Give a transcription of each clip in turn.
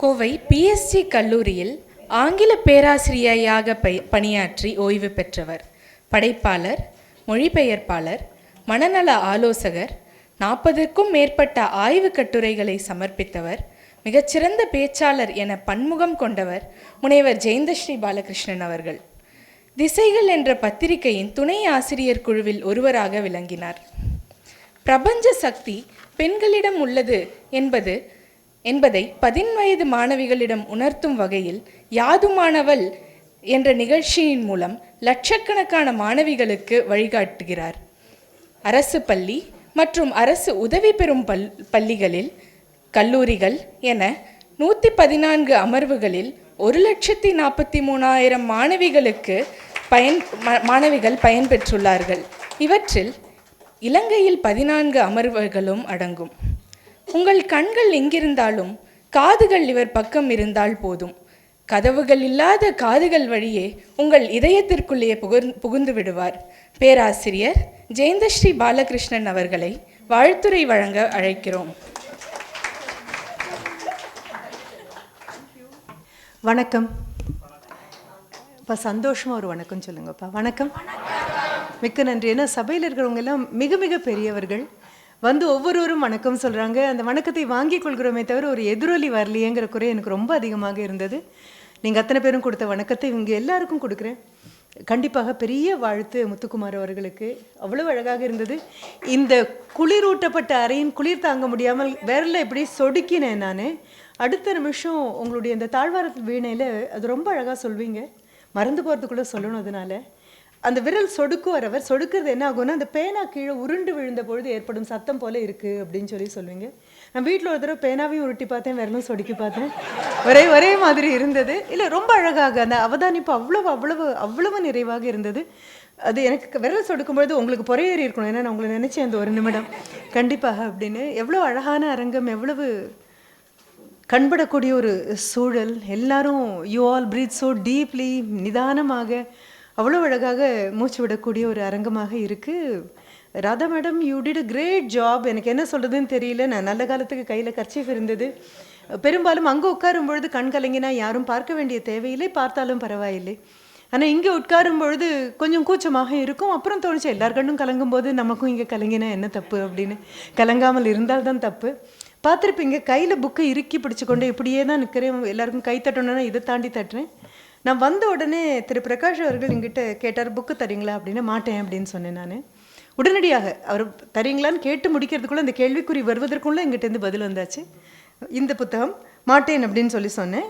Kovai PSG கல்லூரியில் ஆங்கில பேராசிரியையாக பணியாற்றி ஓய்வு பெற்றவர். படைப்பாளர் மொழிபெயர்ப்பாளர் மனநல ஆலோசகர் நாற்பதுக்கும் மேற்பட்ட ஆய்வு கட்டுரைகளை சமர்ப்பித்தவர் மிகச்சிறந்த பேச்சாளர் என பன்முகம் கொண்டவர் முனைவர் ஜெயந்தஸ்ரீ பாலகிருஷ்ணன் அவர்கள். திசைகள் என்ற பத்திரிகையின் துணை ஆசிரியர் குழுவில் ஒருவராக விளங்கினார். பிரபஞ்ச சக்தி பெண்களிடம் உள்ளது என்பது என்பதை பதின்வயது மாணவிகளிடம் உணர்த்தும் வகையில் யாதுமானவள் என்ற நிகழ்ச்சியின் மூலம் லட்சக்கணக்கான மாணவிகளுக்கு வழிகாட்டுகிறார். அரசு பள்ளி மற்றும் அரசு உதவி பெறும் பல் பள்ளிகளில் கல்லூரிகள் என நூற்றி பதினான்கு அமர்வுகளில் ஒரு லட்சத்தி நாற்பத்தி மூணாயிரம் மாணவிகளுக்கு பயன் மா- மாணவிகள் பயன்பெற்றுள்ளார்கள். இவற்றில் இலங்கையில் பதினான்கு அமர்வுகளும் அடங்கும். உங்கள் கண்கள் எங்கிருந்தாலும் காதுகள் இவர் பக்கம் இருந்தால் போதும். கதவுகள் இல்லாத காதுகள் வழியே உங்கள் இதயத்திற்குள்ளேயே புகுர் புகுந்து விடுவார். பேராசிரியர் ஜெயந்தஸ்ரீ பாலகிருஷ்ணன் அவர்களை வாழ்த்துறை வழங்க அழைக்கிறோம். வணக்கம். இப்போ சந்தோஷமாக ஒரு வணக்கம் சொல்லுங்கப்பா. வணக்கம். மிக்க நன்றி. ஏன்னா சபையில் இருக்கிறவங்க எல்லாம் மிக மிக பெரியவர்கள். வந்து ஒவ்வொருவரும் வணக்கம் சொல்கிறாங்க அந்த வணக்கத்தை வாங்கிக் கொள்கிறோமே தவிர ஒரு எதிரொலி வரலையேங்கிற குறை எனக்கு ரொம்ப அதிகமாக இருந்தது. நீங்கள் அத்தனை பேரும் கொடுத்த வணக்கத்தை இவங்க எல்லாருக்கும் கொடுக்குறேன். கண்டிப்பாக பெரிய வாழ்த்து முத்துக்குமார் அவர்களுக்கு. அவ்வளோ அழகாக இருந்தது. இந்த குளிரூட்டப்பட்ட அறையின் குளிர் தாங்க முடியாமல் விரல இப்படி சொடுக்கினேன் நான். அடுத்த நிமிஷம் உங்களுடைய இந்த தாழ்வாரத்து வீணையில் அது ரொம்ப அழகாக சொல்வீங்க. மறந்து போகிறதுக்குள்ளே சொல்லணும் அதனால. அந்த விரல் சொடுக்குவார் அவர் சொடுக்கிறது என்ன ஆகும்னா அந்த பேனா கீழே உருண்டு விழுந்த பொழுது ஏற்படும் சத்தம் போல இருக்கு அப்படின்னு சொல்லி சொல்லுவீங்க. நான் வீட்டில் ஒரு தடவை பேனாவையும் உருட்டி பார்த்தேன் விரலும் சொடுக்கி பார்த்தேன். ஒரே ஒரே மாதிரி இருந்தது. இல்லை ரொம்ப அழகாக அந்த அவதானிப்பு அவ்வளவு அவ்வளவு அவ்வளவு நிறைவாக இருந்தது. அது எனக்கு விரல் சொடுக்கும் பொழுது உங்களுக்கு பொறையேறி இருக்கணும். ஏன்னா நான் உங்களை நினைச்சேன் அந்த ஒரு நிமிடம். கண்டிப்பாக அப்படின்னு. எவ்வளோ அழகான அரங்கம் எவ்வளவு கண்படக்கூடிய ஒரு சூழல். எல்லாரும் you all breathe so deeply நிதானமாக அவ்வளோ அழகாக மூச்சு விடக்கூடிய ஒரு அரங்கமாக இருக்குது Radha madam you did a great job எனக்கு என்ன சொல்கிறதுன்னு தெரியல. நான் நல்ல காலத்துக்கு கையில் கர்ச்சீஃப் இருந்தது. பெரும்பாலும் அங்கே உட்காரும் பொழுது கண் கலங்கினா யாரும் பார்க்க வேண்டிய தேவையில்லை. பார்த்தாலும் பரவாயில்லை. ஆனால் இங்கே உட்காரும் பொழுது கொஞ்சம் கூச்சமாக இருக்கும். அப்புறம் தோணுச்சு எல்லார் கண்ணும் கலங்கும் போது நமக்கும் இங்கே கலங்கினா என்ன தப்பு அப்படின்னு. கலங்காமல் இருந்தால் தான் தப்பு. பார்த்துருப்பீங்க கையில் புக்கை இறுக்கி பிடிச்சிக்கொண்டு இப்படியே தான் நிற்கிறேன் எல்லாருக்கும் கை தட்டணும்னா இதை தாண்டி தட்டுறேன். நான் வந்த உடனே திரு பிரகாஷ் அவர்கள் எங்கிட்ட கேட்டார் புக்கு தரீங்களா? அப்படின்னு மாட்டேன் அப்படின்னு சொன்னேன் நான். உடனடியாக அவர் தரீங்களான்னு கேட்டு முடிக்கிறதுக்குள்ளே இந்த கேள்விக்குறி வருவதற்குள்ளே எங்கிட்டேருந்து பதில் வந்தாச்சு. இந்த புத்தகம் மாட்டேன் அப்படின்னு சொல்லி சொன்னேன்.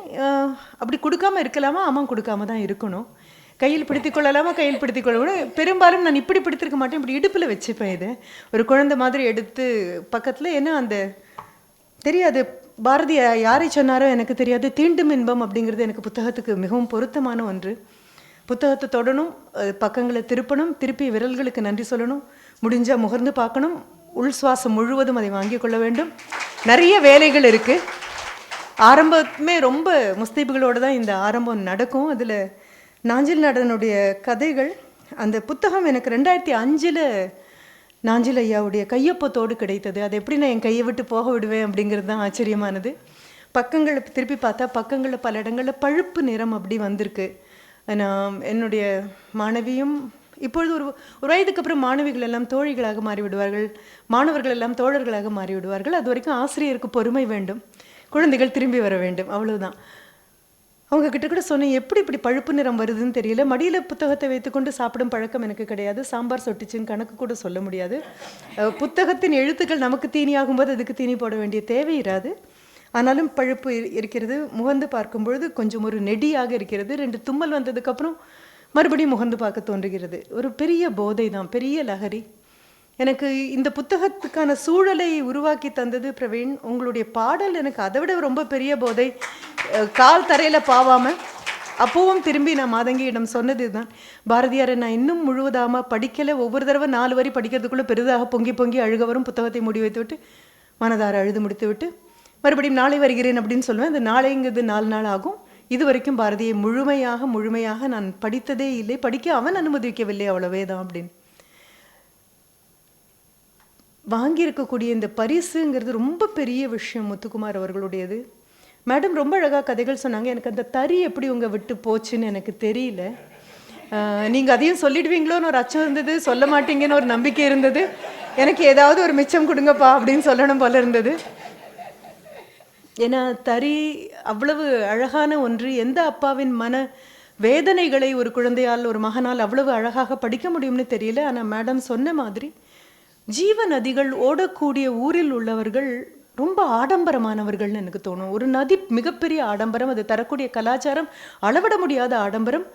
அப்படி கொடுக்காம இருக்கலாமா? ஆமாம் கொடுக்காம தான் இருக்கணும். கையில் பிடித்து கொள்ளலாமா? கையில் பிடித்து கொள்ளணும் பெரும்பாலும் நான் இப்படி பிடித்திருக்க மாட்டேன். இப்படி இடுப்பில் வச்சுப்பேன் இது. ஒரு குழந்தை மாதிரி எடுத்து பக்கத்தில் என்ன அந்த தெரியாது பாரதி யாரை சொன்னாரோ எனக்கு தெரியாது. தீண்டும் இன்பம் அப்படிங்கிறது எனக்கு புத்தகத்துக்கு மிகவும் பொருத்தமான ஒன்று. புத்தகத்தை தொடணும் பக்கங்களை திருப்பணும் திருப்பி விரல்களுக்கு நன்றி சொல்லணும் முடிஞ்சால் முகர்ந்து பார்க்கணும் உள் சுவாசம் முழுவதும் அதை வாங்கிக் கொள்ள வேண்டும். நிறைய வேலைகள் இருக்குது ஆரம்பமே ரொம்ப முஸ்தீபுகளோடு தான் இந்த ஆரம்பம் நடக்கும். அதில் நாஞ்சில் நடனுடைய கதைகள் அந்த புத்தகம் எனக்கு ரெண்டாயிரத்தி அஞ்சில் நாஞ்சில் ஐயாவுடைய கையொப்பத்தோடு கிடைத்தது. அது எப்படி நான் என் கையை விட்டு போக விடுவேன் அப்படிங்கிறது தான் ஆச்சரியமானது. பக்கங்களை திருப்பி பார்த்தா பக்கங்களில் பல இடங்களில் பழுப்பு நிறம் அப்படி வந்திருக்கு. நான் என்னுடைய மாணவியும் இப்பொழுது ஒரு ஒரு வயதுக்கு அப்புறம் மாணவிகள் எல்லாம் தோழிகளாக மாறிவிடுவார்கள். மாணவர்கள் எல்லாம் தோழர்களாக மாறிவிடுவார்கள். அது வரைக்கும் ஆசிரியருக்கு பொறுமை வேண்டும். குழந்தைகள் திரும்பி வர வேண்டும். அவ்வளவுதான். அவங்க கிட்ட கூட சொன்னேன் எப்படி இப்படி பழுப்பு நிறம் வருதுன்னு தெரியல. மடியில் புத்தகத்தை வைத்துக்கொண்டு சாப்பிடும் பழக்கம் எனக்கு கிடையாது. சாம்பார் சொட்டிச்சுன்னு கணக்கு கூட சொல்ல முடியாது. புத்தகத்தின் எழுத்துக்கள் நமக்கு தீனியாகும்போது அதுக்கு தீனி போட வேண்டிய தேவை இராது. ஆனாலும் பழுப்பு இருக்கிறது. முகந்து பார்க்கும் பொழுது கொஞ்சம் ஒரு நெடியாக இருக்கிறது. ரெண்டு தும்மல் வந்ததுக்கப்புறம் மறுபடியும் முகந்து பார்க்க தோன்றுகிறது. ஒரு பெரிய போதை தான் பெரிய லகரி எனக்கு இந்த புத்தகத்துக்கான சூழலை உருவாக்கி தந்தது பிரவீன். உங்களுடைய பாடல் எனக்கு அதை விட ரொம்ப பெரிய போதை. கால் தரையில் பாவாம அப்பவும் திரும்பி நான் மாதங்கியிடம் சொன்னது தான் பாரதியாரை நான் இன்னும் முழுவதாம படிக்கலை. ஒவ்வொரு தடவை நாலு வரி படிக்கிறதுக்குள்ளே பெரிதாக பொங்கி பொங்கி அழுக வரும் புத்தகத்தை மூடி வைத்து விட்டு மனதார அழுது முடித்து விட்டு மறுபடியும் நாளை வருகிறேன் அப்படின்னு சொல்லுவேன். அந்த நாளைங்கிறது நாலு நாள் ஆகும். இது வரைக்கும் பாரதியை முழுமையாக முழுமையாக நான் படித்ததே இல்லை. படிக்க அவன் அனுமதிக்கவில்லை அவ்வளவே தான் அப்படின்னு. வாங்கியிருக்கக்கூடிய இந்த பரிசுங்கிறது ரொம்ப பெரிய விஷயம் முத்துக்குமார் அவர்களுடையது. மேடம் ரொம்ப அழகாக கதைகள் சொன்னாங்க. எனக்கு அந்த தறி எப்படி உங்கள் விட்டு போச்சுன்னு எனக்கு தெரியல. நீங்கள் அதையும் சொல்லிடுவீங்களோன்னு ஒரு அச்சம் இருந்தது. சொல்ல மாட்டீங்கன்னு ஒரு நம்பிக்கை இருந்தது. எனக்கு ஏதாவது ஒரு மிச்சம் கொடுங்கப்பா அப்படின்னு சொல்லணும் போல இருந்தது. ஏன்னா தறி அவ்வளவு அழகான ஒன்று. எந்த அப்பாவின் மன வேதனைகளை ஒரு குழந்தையால் ஒரு மகனால் அவ்வளவு அழகாக படிக்க முடியும்னு தெரியல. ஆனால் மேடம் சொன்ன மாதிரி ஜீவ நதிகள் ஓடக்கூடிய ஊரில் உள்ளவர்கள் ரொம்ப ஆடம்பரமானவர்கள்னு எனக்கு தோணும். ஒரு நதி மிகப்பெரிய ஆடம்பரம் அது தரக்கூடிய கலாச்சாரம் அளவிட முடியாத ஆடம்பரம்.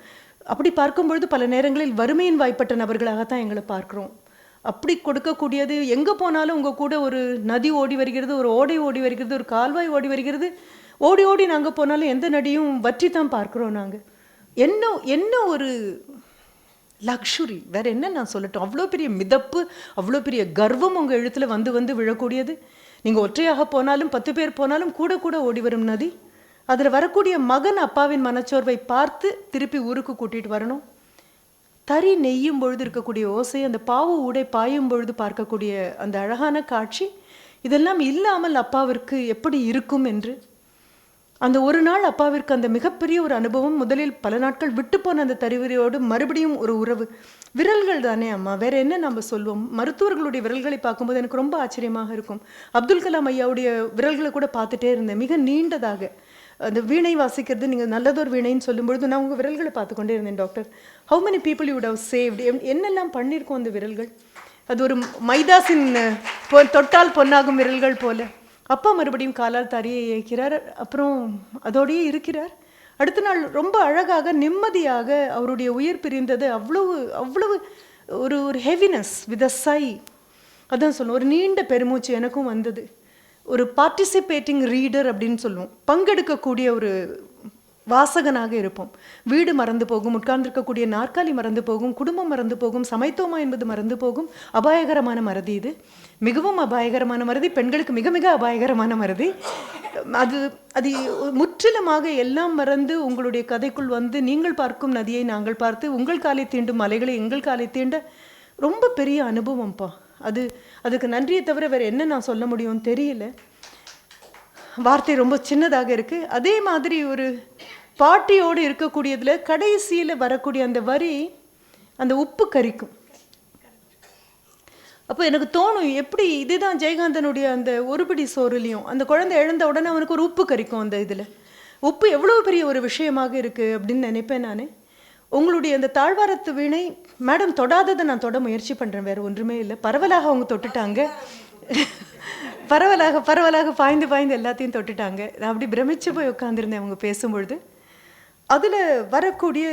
அப்படி பார்க்கும்பொழுது பல நேரங்களில் வறுமையின் வாய்ப்பட்ட நபர்களாகத்தான் எங்களை பார்க்குறோம். அப்படி கொடுக்கக்கூடியது எங்கே போனாலும் உங்கள் கூட ஒரு நதி ஓடி வருகிறது ஒரு ஓடை ஓடி வருகிறது ஒரு கால்வாய் ஓடி வருகிறது. ஓடி ஓடி நாங்கள் போனாலும் எந்த நதியும் வற்றி தான் பார்க்குறோம் நாங்கள் என்ன என்ன ஒரு லக்ஷுரி வேற என்ன நான் சொல்லட்டும்? அவ்வளோ பெரிய மிதப்பு அவ்வளோ பெரிய கர்வம் உங்கள் எழுத்துல வந்து வந்து விழக்கூடியது. நீங்கள் ஒற்றையாக போனாலும் பத்து பேர் போனாலும் கூட கூட ஓடி வரும் நதி. அதில் வரக்கூடிய மகன் அப்பாவின் மனச்சோர்வை பார்த்து திருப்பி ஊருக்கு கூட்டிட்டு வரணும். தறி நெய்யும் பொழுது இருக்கக்கூடிய ஓசை அந்த பாவு ஊடை பாயும் பொழுது பார்க்கக்கூடிய அந்த அழகான காட்சி இதெல்லாம் இல்லாமல் அப்பாவிற்கு எப்படி இருக்கும் என்று அந்த ஒரு நாள் அப்பாவிற்கு அந்த மிகப்பெரிய ஒரு அனுபவம் முதலில் பல நாட்கள் விட்டு போன அந்த தறிவுரையோடு மறுபடியும் ஒரு உறவு. விரல்கள் தானே அம்மா. வேற என்ன நம்ம சொல்வோம்? மருத்துவர்களுடைய விரல்களை பார்க்கும்போது எனக்கு ரொம்ப ஆச்சரியமாக இருக்கும். அப்துல் கலாம் ஐயாவுடைய விரல்களை கூட பார்த்துட்டே இருந்தேன். மிக நீண்டதாக. அந்த வீணை வாசிக்கிறது நீங்கள் நல்லதொரு வீணைன்னு சொல்லும்பொழுது நான் உங்கள் விரல்களை பார்த்து கொண்டே இருந்தேன் doctor. How many people you have saved என்னெல்லாம் பண்ணியிருக்கோம் அந்த விரல்கள்? அது ஒரு மைதாசின் பொ- தொட்டால் பொன்னாகும் விரல்கள் போல. அப்பா மறுபடியும் காலால் தரையை இயக்கிறார். அப்புறம் அதோடையே இருக்கிறார். அடுத்த நாள் ரொம்ப அழகாக நிம்மதியாக அவருடைய உயிர் பிரிந்தது. அவ்வளவு அவ்வளவு ஒரு ஒரு ஹெவினஸ் வித் அ சை அதான் சொல்லுவோம். ஒரு நீண்ட பெருமூச்சு எனக்கும் வந்தது. ஒரு பார்ட்டிசிபேட்டிங் ரீடர் அப்படின்னு சொல்லுவோம். பங்கெடுக்கக்கூடிய ஒரு வாசகனாக இருப்போம். வீடு மறந்து போகும் உட்கார்ந்திருக்கக்கூடிய நாற்காலி மறந்து போகும் குடும்பம் மறந்து போகும் சமைத்தோமா என்பது மறந்து போகும் அபாயகரமான மறதி இது. மிகவும் அபாயகரமான மறதி பெண்களுக்கு மிக மிக அபாயகரமான மறதி. அது அது முற்றிலுமாக எல்லாம் மறந்து உங்களுடைய கதைக்குள் வந்து நீங்கள் பார்க்கும் நதியை நாங்கள் பார்த்து உங்கள் காலை தீண்டும் மலைகளை எங்கள் காலை தீண்ட ரொம்ப பெரிய அனுபவம்ப்பா அது அதுக்கு நன்றியை தவிர வேறு என்ன நான் சொல்ல முடியும்னு தெரியல. வார்த்தை ரொம்ப சின்னதாக இருக்குது அதே மாதிரி ஒரு பாட்டியோடு இருக்கக்கூடியதில் கடைசியில் வரக்கூடிய அந்த வரி அந்த உப்பு கரிக்கும். அப்போ எனக்கு தோணும் எப்படி இதுதான் ஜெயகாந்தனுடைய அந்த ஒருபடி சோறுலையும் அந்த குழந்தை எழுந்த உடனே அவனுக்கு ஒரு உப்பு கறிக்கும் அந்த இதில். உப்பு எவ்வளோ பெரிய ஒரு விஷயமாக இருக்குது அப்படின்னு நினைப்பேன் நான். உங்களுடைய அந்த தாழ்வாரத்து வீணை மேடம் தொடாததை நான் தொட முயற்சி பண்ணுறேன் வேறு ஒன்றுமே இல்லை. பரவலாக அவங்க தொட்டுட்டாங்க. பரவலாக பரவலாக பாய்ந்து பாய்ந்து எல்லாத்தையும் தொட்டுட்டாங்க. நான் அப்படி பிரமிச்சு போய் உட்காந்துருந்தேன் அவங்க பேசும்பொழுது. அதில் வரக்கூடிய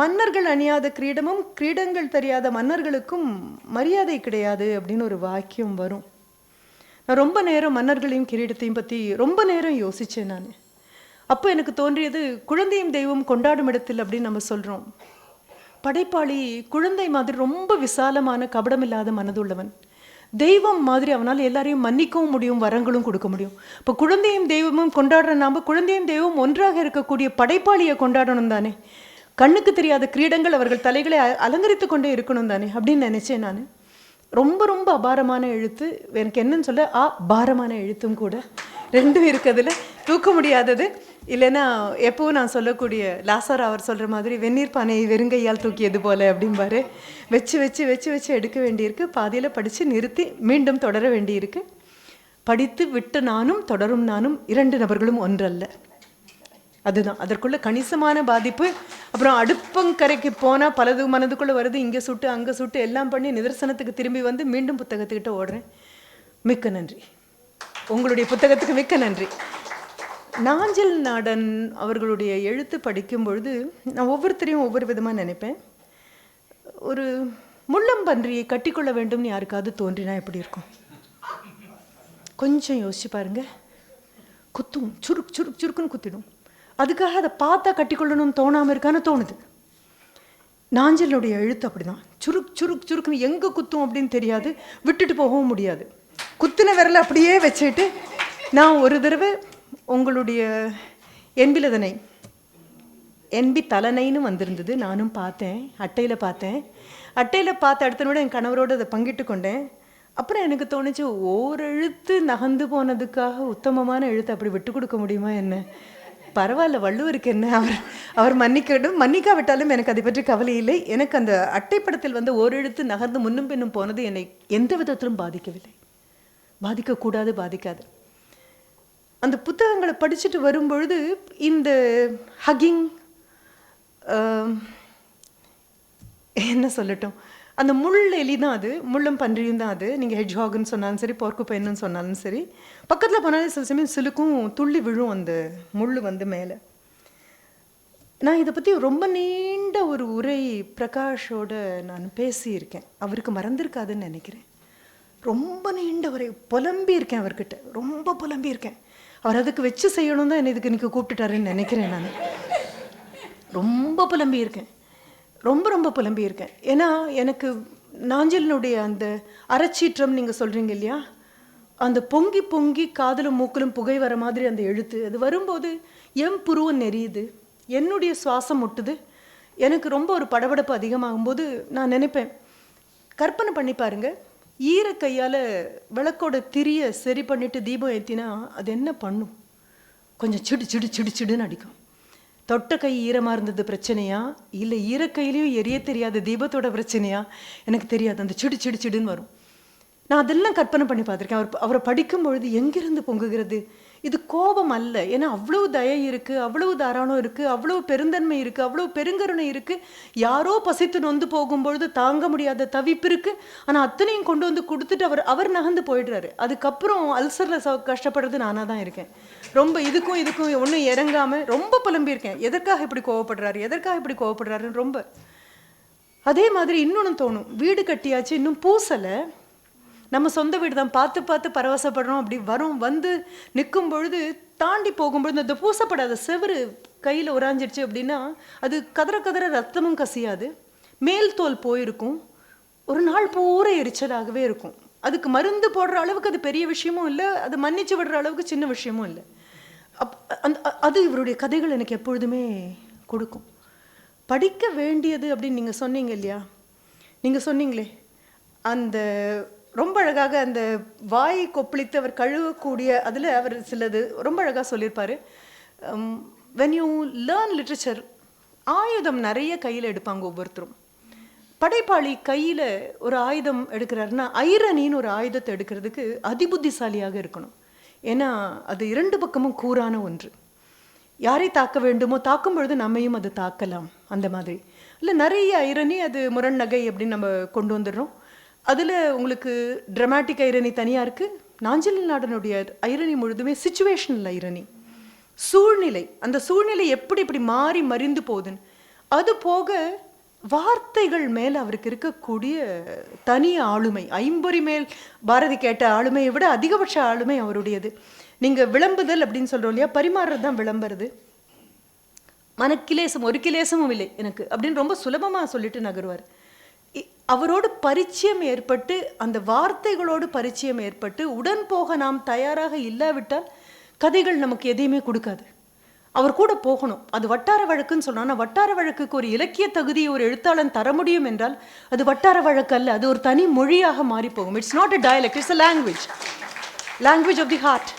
மன்னர்கள் அணியாத கிரீடமும் கிரீடங்கள் தெரியாத மன்னர்களுக்கும் மரியாதை கிடையாது அப்படின்னு ஒரு வாக்கியம் வரும். நான் ரொம்ப நேரம் மன்னர்களையும் கிரீடத்தையும் பற்றி ரொம்ப நேரம் யோசித்தேன் நான். அப்போ எனக்கு தோன்றியது குழந்தையும் தெய்வம் கொண்டாடும் இடத்தில் அப்படின்னு நம்ம சொல்கிறோம் படைப்பாளி குழந்தை மாதிரி ரொம்ப விசாலமான கபடமில்லாத மனதுள்ளவன். தெய்வம் மாதிரி அவனால் எல்லாரையும் மன்னிக்கவும் முடியும் வரங்களும் கொடுக்க முடியும். இப்போ குழந்தையும் தெய்வமும் கொண்டாடுற நாம் குழந்தையும் தெய்வம் ஒன்றாக இருக்கக்கூடிய படைப்பாளியை கொண்டாடணும் தானே? கண்ணுக்கு தெரியாத கிரீடங்கள் அவர்கள் தலைகளை அ- அலங்கரித்து கொண்டே இருக்கணும் தானே? அப்படின்னு நினச்சேன் நான். ரொம்ப ரொம்ப அபாரமான எழுத்து. எனக்கு என்னன்னு சொல்ல ஆ பாரமான எழுத்தும் கூட. ரெண்டும் இருக்கிறதுல தூக்க முடியாதது. இல்லைன்னா எப்பவும் நான் சொல்லக்கூடிய லாசார் அவர் சொல்கிற மாதிரி வெந்நீர் பானையை வெறுங்கையால் தூக்கியது போல அப்படிம்பாரு. வச்சு வச்சு வச்சு வச்சு எடுக்க வேண்டியிருக்கு. பாதியில் படித்து நிறுத்தி மீண்டும் தொடர வேண்டியிருக்கு. படித்து விட்டு நானும் தொடரும் நானும் இரண்டு நபர்களும் ஒன்றல்ல. அதுதான். அதற்குள்ள கணிசமான பாதிப்பு. அப்புறம் அடுப்பங்கரைக்கு போனால் பலது மனதுக்குள்ளே வருது. இங்கே சுட்டு அங்கே சுட்டு எல்லாம் பண்ணி நிதர்சனத்துக்கு திரும்பி வந்து மீண்டும் புத்தகத்துக்கிட்ட ஓடுறேன். மிக்க நன்றி. உங்களுடைய புத்தகத்துக்கு மிக்க நன்றி. நாஞ்சில் நாடன் அவர்களுடைய எழுத்து படிக்கும் பொழுது நான் ஒவ்வொருத்தரையும் ஒவ்வொரு விதமாக நினைப்பேன். ஒரு முள்ளம்பன்றியை கட்டிக்கொள்ள வேண்டும்னு யாருக்காவது தோன்றினா எப்படி இருக்கும்? கொஞ்சம் யோசிச்சு பாருங்க. குத்தும் சுருக் சுருக் சுருக்குன்னு குத்திடும். அதுக்காக அதை பார்த்தா கட்டிக்கொள்ளணும்னு தோணாமல் இருக்கான்னு தோணுது. நாஞ்சலுடைய எழுத்து அப்படிதான். சுருக் சுருக் சுருக்குன்னு எங்கே குத்தும் அப்படின்னு தெரியாது. விட்டுட்டு போகவும் முடியாது. குத்தின விரலை அப்படியே வச்சுட்டு நான் ஒரு தடவை உங்களுடைய என்பிலதனை என்பி தலனைன்னு வந்திருந்தது. நானும் பார்த்தேன். அட்டையில் பார்த்தேன். அட்டையில் பார்த்த அடுத்த என் கணவரோடு அதை பங்கிட்டு கொண்டேன். அப்புறம் எனக்கு தோணுச்சு ஓர் எழுத்து நகர்ந்து போனதுக்காக உத்தமமான எழுத்து அப்படி விட்டு கொடுக்க முடியுமா என்ன? பரவாயில்ல வள்ளுவருக்கு என்ன? அவர் அவர் மன்னிக்கட்டும். மன்னிக்காவிட்டாலும் எனக்கு அதை பற்றி கவலை இல்லை. எனக்கு அந்த அட்டைப்படத்தில் வந்து ஓர் எழுத்து நகர்ந்து முன்னும் பின்னும் போனது என்னை எந்த விதத்திலும் பாதிக்கவில்லை. பாதிக்கக்கூடாது பாதிக்காது. அந்த புத்தகங்களை படிச்சுட்டு வரும்பொழுது இந்த ஹக்கிங் என்ன சொல்லட்டும் அந்த முள் எலி தான் அது முள்ளும் பன்றியும் தான் அது. நீங்கள் ஹெட்ஜாகுன்னு சொன்னாலும் சரி போர்க்கு பையன்னு சொன்னாலும் சரி பக்கத்தில் போனாலே சில சமயம் சிலுக்கும் துள்ளி விழும் அந்த முள் வந்து மேலே. நான் இதை பற்றி ரொம்ப நீண்ட ஒரு உரை பிரகாஷோட நான் பேசியிருக்கேன். அவருக்கு மறந்திருக்காதுன்னு நினைக்கிறேன். ரொம்ப நீண்ட உரை புலம்பியிருக்கேன் அவர்கிட்ட. ரொம்ப புலம்பியிருக்கேன். அவர் அதுக்கு வச்சு செய்யணும் தான் என்னை இதுக்கு இன்னைக்கு கூப்பிட்டுட்டாருன்னு நினைக்கிறேன் நான். ரொம்ப புலம்பியிருக்கேன். ரொம்ப ரொம்ப புலம்பி இருக்கேன் ஏன்னா எனக்கு நாஞ்சலினுடைய அந்த அறச்சீற்றம் நீங்கள் சொல்கிறீங்க இல்லையா? அந்த பொங்கி பொங்கி காதலும் மூக்கிலும் புகை வர மாதிரி அந்த எழுத்து. அது வரும்போது என் புருவம் நெறியுது. என்னுடைய சுவாசம் முட்டுது எனக்கு ரொம்ப ஒரு படபடப்பு அதிகமாகும்போது நான் நினைப்பேன். கற்பனை பண்ணி பாருங்கள் ஈர கையால் விளக்கோட திரிய சரி பண்ணிவிட்டு தீபம் ஏற்றினா அது என்ன பண்ணும்? கொஞ்சம் சிடு சிடு சிடு சிடுன்னு அடிக்கும். தொட்ட கை ஈரமாக இருந்தது பிரச்சனையா? இல்லை ஈரக்கையிலையும் எரிய தெரியாத தீபத்தோட பிரச்சனையா? எனக்கு தெரியாது. அந்த சிடு சிடு சிடுன்னு வரும். நான் அதெல்லாம் கற்பனை பண்ணி பார்த்துருக்கேன். அவர் அவரை படிக்கும் பொழுது எங்கிருந்து பொங்குகிறது? இது கோபம் அல்ல. ஏன்னா அவ்வளவு தயை இருக்குது அவ்வளவு தாராளம் இருக்குது அவ்வளவு பெருந்தன்மை இருக்குது அவ்வளவு பெருங்கருணை இருக்குது யாரோ பசித்து நொந்து போகும்பொழுது தாங்க முடியாத தவிப்பு இருக்குது ஆனால் அத்தனையும் கொண்டு வந்து கொடுத்துட்டு அவர் அவர் நகர்ந்து போயிடுறாரு. அதுக்கப்புறம் அல்சரில் ச கஷ்டப்படுறது நானாக தான் இருக்கேன். ரொம்ப இதுக்கும் இதுக்கும் ஒன்றும் இறங்காமல் ரொம்ப புலம்பியிருக்கேன் எதற்காக இப்படி கோவப்படுறாரு எதற்காக இப்படி கோவப்படுறாருன்னு ரொம்ப. அதே மாதிரி இன்னொன்று தோணும். வீடு கட்டியாச்சு இன்னும் பூசலை. நம்ம சொந்த வீடு தான். பார்த்து பார்த்து பரவசப்படுறோம். அப்படி வரும் வந்து நிற்கும் பொழுது தாண்டி போகும்பொழுது அந்த பூசப்படாத செவரு கையில் உராஞ்சிடுச்சு அப்படின்னா அது கதற கதற ரத்தமும் கசியாது. மேல் தோல் போயிருக்கும். ஒரு நாள் பூரா எரிச்சலாகவே இருக்கும். அதுக்கு மருந்து போடுற அளவுக்கு அது பெரிய விஷயமும் இல்லை. அது மன்னிச்சு விடுற அளவுக்கு சின்ன விஷயமும் இல்லை. அப் அந்த அது இவருடைய கதைகள் எனக்கு எப்பொழுதுமே கொடுக்கும். படிக்க வேண்டியது அப்படின்னு நீங்கள் சொன்னீங்க இல்லையா? நீங்கள் சொன்னீங்களே அந்த ரொம்ப அழகாக அந்த வாய் கொப்பளித்து அவர் கழுவக்கூடிய அதில் அவர் சிலது ரொம்ப அழகாக சொல்லியிருப்பார். வென் யூ லேர்ன் லிட்ரேச்சர் ஆயுதம் நிறைய கையில் எடுப்பாங்க ஒவ்வொருத்தரும். படைப்பாளி கையில் ஒரு ஆயுதம் எடுக்கிறாருன்னா ஐரணின்னு ஒரு ஆயுதத்தை எடுக்கிறதுக்கு அதிபுத்திசாலியாக இருக்கணும். ஏன்னா அது இரண்டு பக்கமும் கூரான ஒன்று. யாரை தாக்க வேண்டுமோ தாக்கும் பொழுது நம்மையும் அது தாக்கலாம் அந்த மாதிரி. இல்லை நிறைய ஐரணி அது முரண் நகை அப்படின்னு நம்ம கொண்டு வந்துடுறோம். அதில் உங்களுக்கு ட்ரமாட்டிக் ஐரணி தனியாக இருக்குது நாஞ்சலி நாடனுடைய ஐரணி முழுதுமே சுச்சுவேஷனல் ஐரணி சூழ்நிலை அந்த சூழ்நிலை எப்படி இப்படி மாறி மறிந்து போகுதுன்னு. அது போக வார்த்தைகள் மேல் அவருக்கு இருக்கக்கூடிய தனி ஆளுமை ஐம்பொறி மேல் பாரதி கேட்ட ஆளுமையை விட அதிகபட்ச ஆளுமை அவருடையது. நீங்கள் விளம்புதல் அப்படின்னு சொல்கிறோம் இல்லையா? பரிமாறுறது தான் விளம்புறது. மனக்கிலேசம் ஒரு கிலேசமும் இல்லை எனக்கு அப்படின்னு ரொம்ப சுலபமாக சொல்லிட்டு நகருவார். அவரோடு பரிச்சயம் ஏற்பட்டு அந்த வார்த்தைகளோடு பரிச்சயம் ஏற்பட்டு உடன் போக நாம் தயாராக இல்லாவிட்டால் கதைகள் நமக்கு எதையுமே கொடுக்காது. அவர் கூட போகணும். அது வட்டார வழக்குன்னு சொன்னா வட்டார வழக்குக்கு ஒரு இலக்கிய தகுதியை ஒரு எழுத்தாளன் தர முடியும் என்றால் அது வட்டார வழக்கு அல்ல அது ஒரு தனி மொழியாக மாறி போகும் it's not a dialect it's a language language of the heart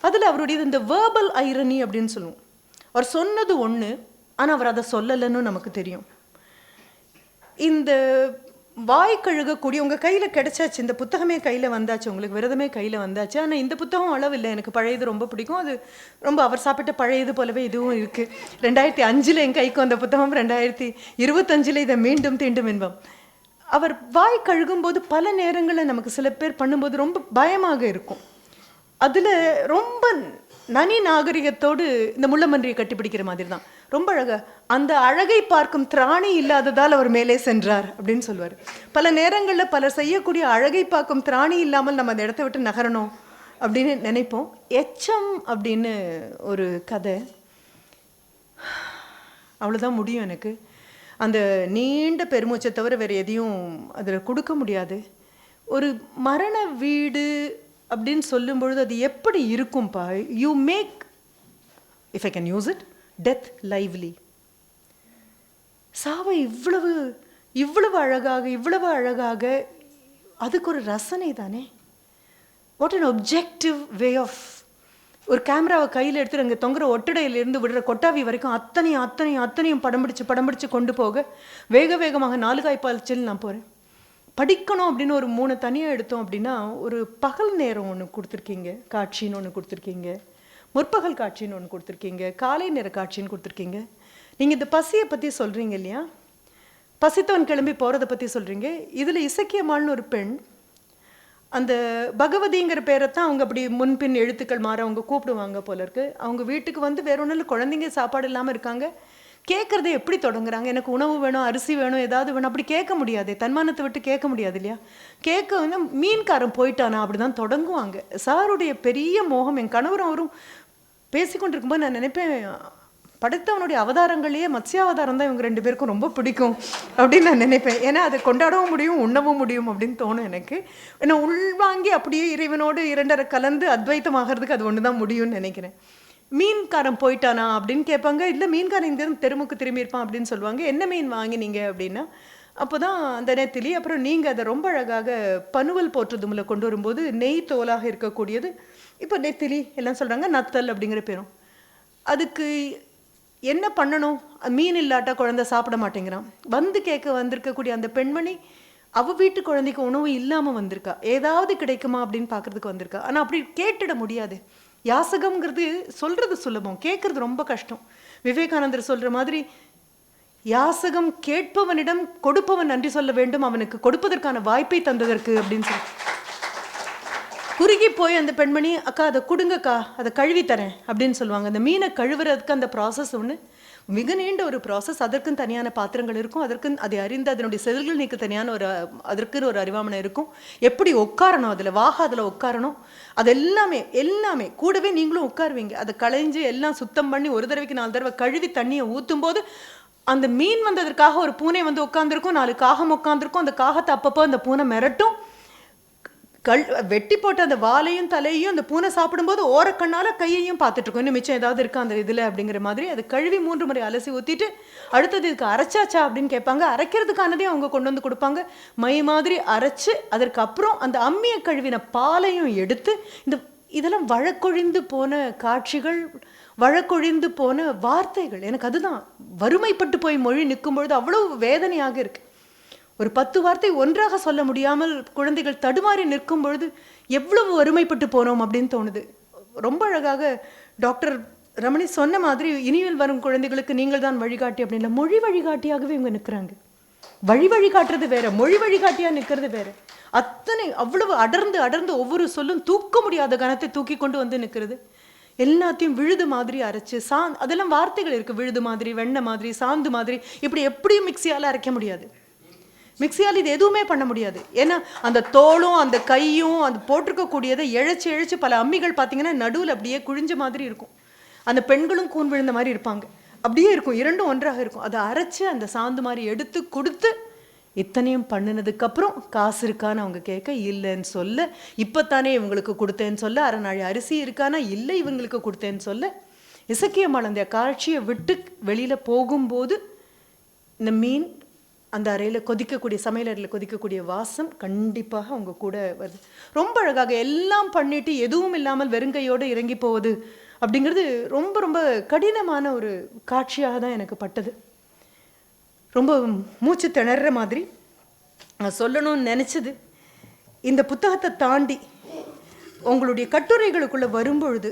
அதில் அவருடைய இந்த வேர்பல் ஐரணி அப்படின்னு சொல்லுவோம். அவர் சொன்னது ஒன்று ஆனால் அவர் அதை சொல்லலைன்னு நமக்கு தெரியும். இந்த வாய் கழுகக்கூடிய உங்கள் கையில் கிடைச்சாச்சு இந்த புத்தகமே கையில் வந்தாச்சு உங்களுக்கு விரதமே கையில் வந்தாச்சு ஆனால் இந்த புத்தகம் அளவு இல்லை எனக்கு பழையது ரொம்ப பிடிக்கும். அது ரொம்ப அவர் சாப்பிட்ட பழையது போலவே இதுவும் இருக்குது ரெண்டாயிரத்தி அஞ்சில் என் கைக்கு வந்த புத்தகம் ரெண்டாயிரத்தி இருபத்தஞ்சில் இதை மீண்டும் தீண்டும் என்போம். அவர் வாய் கழுகும்போது பல நேரங்களில் நமக்கு சில பேர் பண்ணும்போது ரொம்ப பயமாக இருக்கும். அதில் ரொம்ப நனி நாகரிகத்தோடு இந்த முள்ளமன்றியை கட்டிப்பிடிக்கிற மாதிரி தான் ரொம்ப அழகா அந்த அழகை பார்க்கும் திராணி இல்லாததால் அவர் மேலே சென்றார் அப்படின்னு சொல்லுவார் பல நேரங்களில் பலர் செய்யக்கூடிய அழகை பார்க்கும் திராணி இல்லாமல் நம்ம அந்த இடத்த விட்டு நகரணும் அப்படின்னு நினைப்போம். எச்சம் அப்படின்னு ஒரு கதை. அவ்வளோதான் முடியும் எனக்கு. அந்த நீண்ட பெருமூச்சை தவிர வேறு எதையும் அதில் கொடுக்க முடியாது. ஒரு மரண வீடு அப்படின்னு சொல்லும் பொழுது அது எப்படி இருக்கும்பா? You make if I can use it death lively சாவை இவ்வளவு இவ்வளவு அழகாக இவ்வளவு அழகாக அதுக்கு ஒரு ரசனை தானே? What an objective way of ஒரு கேமராவை கையில் எடுத்துட்டு அங்கே தொங்குற ஒட்டடையிலிருந்து விடுற கொட்டாவி வரைக்கும் அத்தனையும் அத்தனையும் அத்தனையும் படம் பிடிச்சு படம் பிடிச்சு கொண்டு போக வேக வேகமாக நாலு காய்ப்பாய்ச்சல் நான் போகிறேன் படிக்கணும் அப்படின்னு ஒரு மூணு தனியாக எடுத்தோம் அப்படின்னா ஒரு பகல் நேரம் ஒன்று கொடுத்துருக்கீங்க காட்சின்னு ஒன்று கொடுத்துருக்கீங்க. முற்பகல் காட்சின்னு ஒன்று கொடுத்துருக்கீங்க காலை நேர காட்சின்னு கொடுத்துருக்கீங்க. நீங்கள் இந்த பசியை பற்றி சொல்கிறீங்க இல்லையா? பசித்தவன் கிளம்பி போகிறத பற்றி சொல்கிறீங்க இதில் இசக்கியமாள்னு ஒரு பெண் அந்த பகவதிங்கிற பேரை தான் அவங்க அப்படி முன்பின் எழுத்துக்கள் மாற அவங்க கூப்பிடுவாங்க போல இருக்கு. அவங்க வீட்டுக்கு வந்து வேற ஒன்றும் குழந்தைங்க சாப்பாடு இல்லாமல் இருக்காங்க. கேட்குறத எப்படி தொடங்குறாங்க? எனக்கு உணவு வேணும் அரிசி வேணும் ஏதாவது வேணும் அப்படி கேட்க முடியாது. தன்மானத்தை விட்டு கேட்க முடியாது இல்லையா? கேட்க வந்து மீன்காரன் போயிட்டானா? அப்படி தான் தொடங்குவாங்க. சாருடைய பெரிய மோகம் என் கணவரும் அவரும் பேசிக்கொண்டிருக்கும்போது நான் நினைப்பேன் படைத்தவனுடைய அவதாரங்களையே மத்ஸ்யாவதாரம் தான் இவங்க ரெண்டு பேருக்கும் ரொம்ப பிடிக்கும் அப்படின்னு நான் நினைப்பேன். ஏன்னா அதை கொண்டாடவும் முடியும் உண்ணவும் முடியும் அப்படின்னு தோணும் எனக்கு. ஏன்னா உள்வாங்கி அப்படியே இறைவனோடு இரண்டரை கலந்து அத்வைத்தமாகறதுக்கு அது ஒன்று தான் முடியும்னு நினைக்கிறேன். மீன்காரன் போயிட்டானா அப்படின்னு கேட்பாங்க. இல்லை மீன்காரன் இங்கேருந்து தெருமுக்கு திரும்பி இருப்பான் அப்படின்னு சொல்லுவாங்க. என்ன மீன் வாங்கினீங்க அப்படின்னா அப்போ தான் அந்த நெத்திலி அப்புறம் நீங்கள் அதை ரொம்ப அழகாக பனுவல் போற்றுதுமில் கொண்டு வரும்போது நெய் தோலாக இருக்கக்கூடியது இப்போ நெத்திலி எல்லாம் சொல்கிறாங்க நத்தல் அப்படிங்கிற பேரும். அதுக்கு என்ன பண்ணணும்? மீன் இல்லாட்டா குழந்தை சாப்பிட மாட்டேங்கிறான். வந்து கேட்க வந்திருக்கக்கூடிய அந்த பெண்மணி அவ வீட்டு குழந்தைக்கு உணவு இல்லாமல் வந்திருக்கா. ஏதாவது கிடைக்குமா அப்படின்னு பார்க்கறதுக்கு வந்திருக்கா. ஆனால் அப்படி கேட்டுட முடியாது. யாசகம்ங்கிறது சொல்கிறது சுலபம். கேட்குறது ரொம்ப கஷ்டம். விவேகானந்தர் சொல்கிற மாதிரி யாசகம் கேட்பவனிடம் கொடுப்பவன் நன்றி சொல்ல வேண்டும். அவனுக்கு கொடுப்பதற்கான வாய்ப்பை தந்ததற்கு அப்படின்னு சொல்லி. குறுகி போய் அந்த பெண்மணி அக்கா அதை கொடுங்கக்கா அதை கழுவி தரேன் அப்படின்னு சொல்லுவாங்க. அந்த மீனை கழுவுறதுக்கு அந்த ப்ராசஸ் ஒன்று மிக நீண்ட ஒரு ப்ராசஸ் அதற்கும் தனியான பாத்திரங்கள் இருக்கும். அதற்கு அதை அறிந்து அதனுடைய செதில்கள் நீக்க தனியான ஒரு அதற்குன்னு ஒரு அறிவாமனை இருக்கும். எப்படி உட்காரணும் அதில்? வாக அதில் உட்காரணும்? அது எல்லாமே எல்லாமே கூடவே நீங்களும் உட்காருவீங்க. அதை களைஞ்சு எல்லாம் சுத்தம் பண்ணி ஒரு தடவைக்கு நாலு தடவை கழுவி தண்ணியை ஊற்றும் போது அந்த மீன் வந்ததற்காக ஒரு பூனை வந்து உட்காந்துருக்கும் நாலு காகம் உட்காந்துருக்கும் அந்த காகத்தை அப்பப்போ அந்த பூனை மிரட்டும். கல் வெட்டி போட்ட அந்த வாலையும் தலையையும் அந்த பூனை சாப்பிடும்போது ஓரக்கண்ணால் கையையும் பார்த்துட்டு இருக்கும் இன்னும் மிச்சம் ஏதாவது இருக்கா அந்த இதில் அப்படிங்கிற மாதிரி. அது கழுவி மூன்று முறை அலசி ஊற்றிட்டு அடுத்தது இதுக்கு அரைச்சாச்சா அப்படின்னு கேட்பாங்க. அரைக்கிறதுக்கானதையும் அவங்க கொண்டு வந்து கொடுப்பாங்க. மை மாதிரி அரைச்சு அதற்கப்புறம் அந்த அம்மியை கழுவின பாலையும் எடுத்து இந்த இதெல்லாம் வழக்கொழிந்து போன காட்சிகள் வழக்கொழிந்து போன வார்த்தைகள். எனக்கு அதுதான். வறுமைப்பட்டு போய் மொழி நிற்கும் பொழுது அவ்வளவு வேதனையாக இருக்குது ஒரு பத்து வார்த்தை ஒன்றாக சொல்ல முடியாமல் குழந்தைகள் தடுமாறி நிற்கும் பொழுது எவ்வளவு வறுமைப்பட்டு போனோம் அப்படின்னு தோணுது. ரொம்ப அழகாக டாக்டர் ரமணி சொன்ன மாதிரி இனியில் வரும் குழந்தைகளுக்கு நீங்கள் தான் வழிகாட்டி அப்படின்ல மொழி வழிகாட்டியாகவே இவங்க நிற்கிறாங்க. வழி வழிகாட்டுறது வேற மொழி வழிகாட்டியாக நிற்கிறது வேற. அத்தனை அவ்வளவு அடர்ந்து அடர்ந்து ஒவ்வொரு சொல்லும் தூக்க முடியாத கணத்தை தூக்கி கொண்டு வந்து நிற்கிறது. எல்லாத்தையும் விழுது மாதிரி அரைச்சு சா அதெல்லாம் வார்த்தைகள் இருக்குது விழுது மாதிரி வெண்ணெய் மாதிரி சாந்து மாதிரி இப்படி எப்படியும் மிக்சியால் அரைக்க முடியாது. மிக்சியால் இது எதுவுமே பண்ண முடியாது. ஏன்னா அந்த தோலும் அந்த கையும் அந்த போட்டிருக்கக்கூடியதை இழைச்சி இழைச்சி பல அம்மிகள் பார்த்தீங்கன்னா நடுவில் அப்படியே குழிஞ்ச மாதிரி இருக்கும். அந்த பெண்களும் கூன் விழுந்த மாதிரி இருப்பாங்க. அப்படியே இருக்கும். இரண்டும் ஒன்றாக இருக்கும். அதை அரைச்சு அந்த சாந்து மாதிரி எடுத்து கொடுத்து இத்தனையும் பண்ணினதுக்கப்புறம் காசு இருக்கான்னு அவங்க கேட்க இல்லைன்னு சொல்ல இப்போத்தானே இவங்களுக்கு கொடுத்தேன்னு சொல்ல அரை நாள் அரிசி இருக்கானா இல்லை இவங்களுக்கு கொடுத்தேன்னு சொல்ல இசக்கியம்மாள் அந்த காட்சியை விட்டு வெளியில் போகும்போது இந்த மீன் அந்த அறையில் கொதிக்கக்கூடிய சமையல் அறையில் கொதிக்கக்கூடிய வாசம் கண்டிப்பாக அவங்க கூட வருது. ரொம்ப அழகாக எல்லாம் பண்ணிட்டு எதுவும் இல்லாமல் வெறுங்கையோடு இறங்கி போவது அப்படிங்கிறது ரொம்ப ரொம்ப கடினமான ஒரு காட்சியாக தான் எனக்கு பட்டது. ரொம்ப மூச்சு திணற மாதிரி நான் சொல்லணும்னு நினச்சது. இந்த புத்தகத்தை தாண்டி உங்களுடைய கட்டுரைகளுக்குள்ளே வரும்பொழுது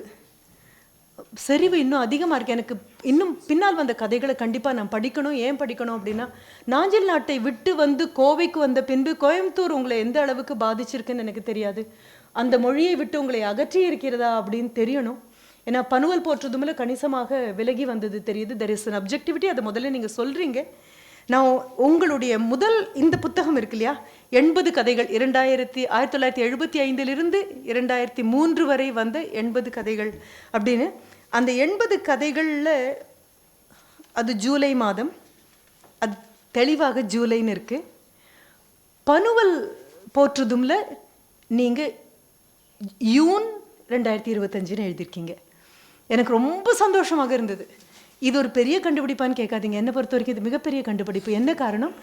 செறிவு இன்னும் அதிகமாக இருக்குது எனக்கு இன்னும் பின்னால் வந்த கதைகளை கண்டிப்பாக நான் படிக்கணும். ஏன் படிக்கணும் அப்படின்னா நாஞ்சில் நாட்டை விட்டு வந்து கோவைக்கு வந்த பின்பு கோயம்புத்தூர் உங்களை எந்த அளவுக்கு பாதிச்சிருக்குன்னு எனக்கு தெரியாது. அந்த மொழியை விட்டு உங்களை அகற்றி இருக்கிறதா அப்படின்னு தெரியணும். ஏன்னா பனுவல் போற்றுதுமில் கணிசமாக விலகி வந்தது தெரியுது. தெர் இஸ் அன் அப்ஜெக்டிவிட்டி அதை முதல்ல நீங்கள் சொல்கிறீங்க நான் உங்களுடைய முதல் இந்த புத்தகம் இருக்கு இல்லையா? எண்பது கதைகள். இரண்டாயிரத்தி ஆயிரத்தி தொள்ளாயிரத்தி எழுபத்தி ஐந்திலிருந்து இரண்டாயிரத்தி மூன்று வரை வந்த எண்பது கதைகள் அப்படின்னு. அந்த எண்பது கதைகளில் அது ஜூலை மாதம். அது தெளிவாக ஜூலைன்னு இருக்குது பனுவல் போற்றுதும்ல நீங்கள் யூன் ரெண்டாயிரத்தி இருபத்தஞ்சுன்னு எழுதியிருக்கீங்க. எனக்கு ரொம்ப சந்தோஷமாக இருந்தது. இது ஒரு பெரிய கண்டுபிடிப்பான்னு கேட்காதீங்க. என்னை பொறுத்த வரைக்கும் இது மிகப்பெரிய கண்டுபிடிப்பு. என்ன காரணம்?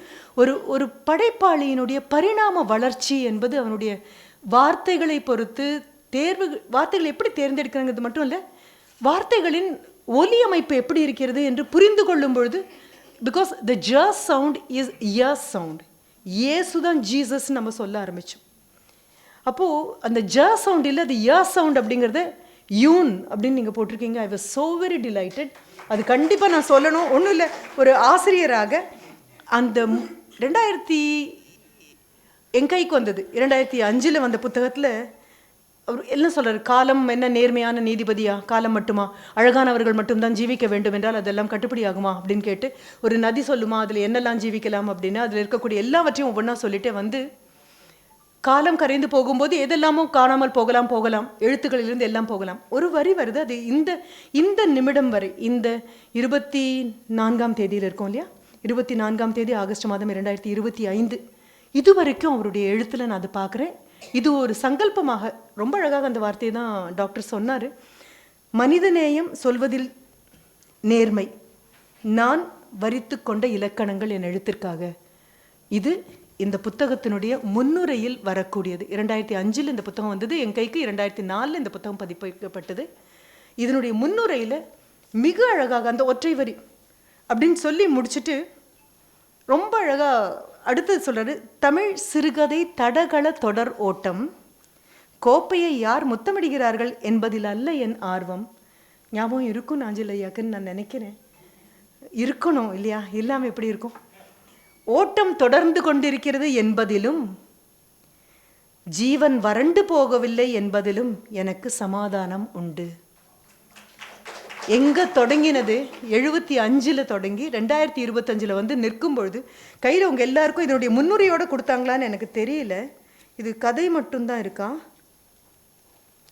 ஒரு ஒரு படைப்பாளியினுடைய பரிணாம வளர்ச்சி என்பது அவனுடைய வார்த்தைகளை பொறுத்து தேர்வு வார்த்தைகளை எப்படி தேர்ந்தெடுக்கிறாங்கிறது மட்டும் இல்லை வார்த்தைகளின் ஒலி அமைப்பு எப்படி இருக்கிறது என்று புரிந்து கொள்ளும் பொழுது because the ja sound is yes sound Yesu தான் ஜீசஸ் நம்ம சொல்ல ஆரம்பித்தோம் அப்போது அந்த ஜ சவுண்ட் இல்லை அது ய சவுண்ட் அப்படிங்கிறத யூன் அப்படின்னு நீங்கள் போட்டிருக்கீங்க. I was so very delighted அது கண்டிப்பாக நான் சொல்லணும். ஒன்றும் இல்லை ஒரு ஆசிரியராக அந்த ரெண்டாயிரத்தி என் கைக்கு வந்தது. இரண்டாயிரத்தி அஞ்சில் வந்த புத்தகத்தில் அவர் என்ன சொல்கிறார் காலம் என்ன நேர்மையான நீதிபதியா? காலம் மட்டுமா? அழகானவர்கள் மட்டும்தான் ஜீவிக்க வேண்டும் என்றால் அதெல்லாம் கட்டுப்படி ஆகுமா அப்படின்னு கேட்டு ஒரு நதி சொல்லுமா? அதில் என்னெல்லாம் ஜீவிக்கலாம் அப்படின்னு அதில் இருக்கக்கூடிய எல்லாவற்றையும் ஒவ்வொன்றா சொல்லிட்டே வந்து காலம் கரைந்து போகும்போது எதெல்லாமோ காணாமல் போகலாம் போகலாம். எழுத்துக்களிலிருந்து எல்லாம் போகலாம். ஒரு வரி வருது. அது இந்த இந்த நிமிடம் வரை இந்த இருபத்தி நான்காம் தேதியில் இருக்கும் இல்லையா? இருபத்தி நான்காம் தேதி ஆகஸ்ட் மாதம் இரண்டாயிரத்தி இருபத்தி ஐந்து. இது வரைக்கும் அவருடைய எழுத்துல நான் அதை பார்க்குறேன். இது ஒரு சங்கல்பமாக ரொம்ப அழகாக அந்த வார்த்தையை தான் டாக்டர் சொன்னார். மனிதநேயம் சொல்வதில் நேர்மை. நான் வரித்து கொண்ட இலக்கணங்கள் என் எழுத்திற்காக. இது இந்த புத்தகத்தினுடைய முன்னுரையில் வரக்கூடியது. இரண்டாயிரத்தி அஞ்சில் இந்த புத்தகம் வந்தது என் கைக்கு இரண்டாயிரத்தி நாலில் இந்த புத்தகம் பதிப்பிக்கப்பட்டது. இதனுடைய முன்னுரையில் மிக அழகாக அந்த ஒற்றை வரி அப்படின்னு சொல்லி முடிச்சுட்டு ரொம்ப அழகாக அடுத்தது சொல்கிறாரு தமிழ் சிறுகதை தடகள தொடர் ஓட்டம். கோப்பையை யார் முத்தமிடுகிறார்கள் என்பதில் அல்ல என் ஆர்வம். ஞாபகம் இருக்கும் நாஞ்சிலையாக்குன்னு நான் நினைக்கிறேன். இருக்கணும் இல்லையா? இல்லாமல் எப்படி இருக்கும்? ஓட்டம் தொடர்ந்து கொண்டிருக்கிறது என்பதிலும் ஜீவன் வறண்டு போகவில்லை என்பதிலும் எனக்கு சமாதானம் உண்டு. எங்கே தொடங்கினது? எழுபத்தி அஞ்சில் தொடங்கி ரெண்டாயிரத்தி இருபத்தஞ்சில் வந்து நிற்கும் பொழுது கையில் அவங்க எல்லாருக்கும் இதனுடைய முன்னுரையோடு கொடுத்தாங்களான்னு எனக்கு தெரியல. இது கதை மட்டும்தான் இருக்கா?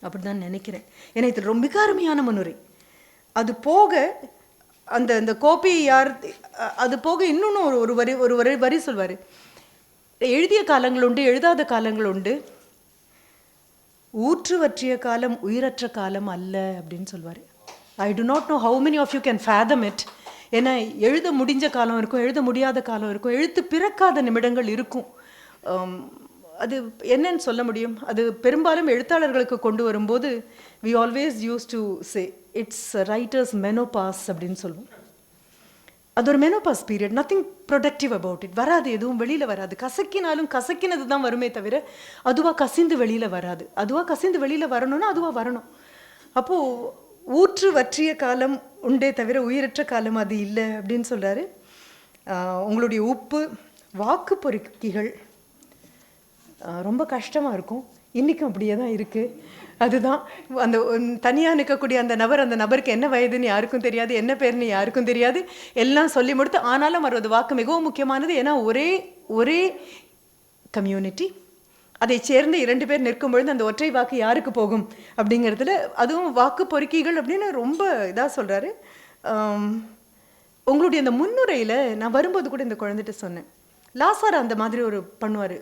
அப்படிதான் நினைக்கிறேன். ஏன்னா இது ரொம்ப மிக அருமையான முன்னுரை. அது போக அந்த அந்த கோப்பையை யார் அது போக இன்னொன்று ஒரு ஒரு வரி ஒரு வரி வரி சொல்வார். எழுதிய காலங்கள் உண்டு எழுதாத காலங்கள் உண்டு. ஊற்று வற்றிய காலம் உயிரற்ற காலம் அல்ல அப்படின்னு சொல்வார். I do not know how many of you can fathom it ஏன்னா எழுத முடிஞ்ச காலம் இருக்கும் எழுத முடியாத காலம் இருக்கும் எழுத்து பிறக்காத நிமிடங்கள் இருக்கும். Um, அது என்னன்னு சொல்ல முடியும்? அது பெரும்பாலும் எழுத்தாளர்களுக்கு கொண்டு வரும்போது we always use to say it's writers menopause அப்படின்னு சொல்லுவோம். அது ஒரு menopause period nothing productive about it வராது எதுவும் வெளியில் வராது. கசக்கினாலும் கசக்கினது தான் வருமே தவிர அதுவாக கசிந்து வெளியில் வராது. அதுவாக கசிந்து வெளியில் வரணும்னா அதுவாக வரணும். அப்போது ஊற்று வற்றிய காலம் உண்டே தவிர உயிரற்ற காலம் அது இல்லை அப்படின்னு சொல்கிறாரு உங்களுடைய உப்பு வாக்கு பொறுக்கிகள் ரொம்ப கஷ்டமாக இருக்கும். இன்றைக்கும் அப்படியே தான் இருக்குது அதுதான் அந்த தனியாக நிற்கக்கூடிய அந்த நபர் அந்த நபருக்கு என்ன வயதுன்னு யாருக்கும் தெரியாது என்ன பேர்னு யாருக்கும் தெரியாது. எல்லாம் சொல்லி முடித்து ஆனாலும் வருவது வாக்கு மிகவும் முக்கியமானது. ஏன்னா ஒரே ஒரே கம்யூனிட்டி அதை சேர்ந்து இரண்டு பேர் நிற்கும் பொழுது அந்த ஒற்றை வாக்கு யாருக்கு போகும் அப்படிங்கிறதுல அதுவும் வாக்கு பொறுக்கிகள் அப்படின்னு ரொம்ப இதாக சொல்கிறாரு உங்களுடைய அந்த முன்னுரையில் நான் வரும்போது கூட இந்த குழந்தைகிட்ட சொன்னேன். லாசார் அந்த மாதிரி ஒரு பண்ணுவார்.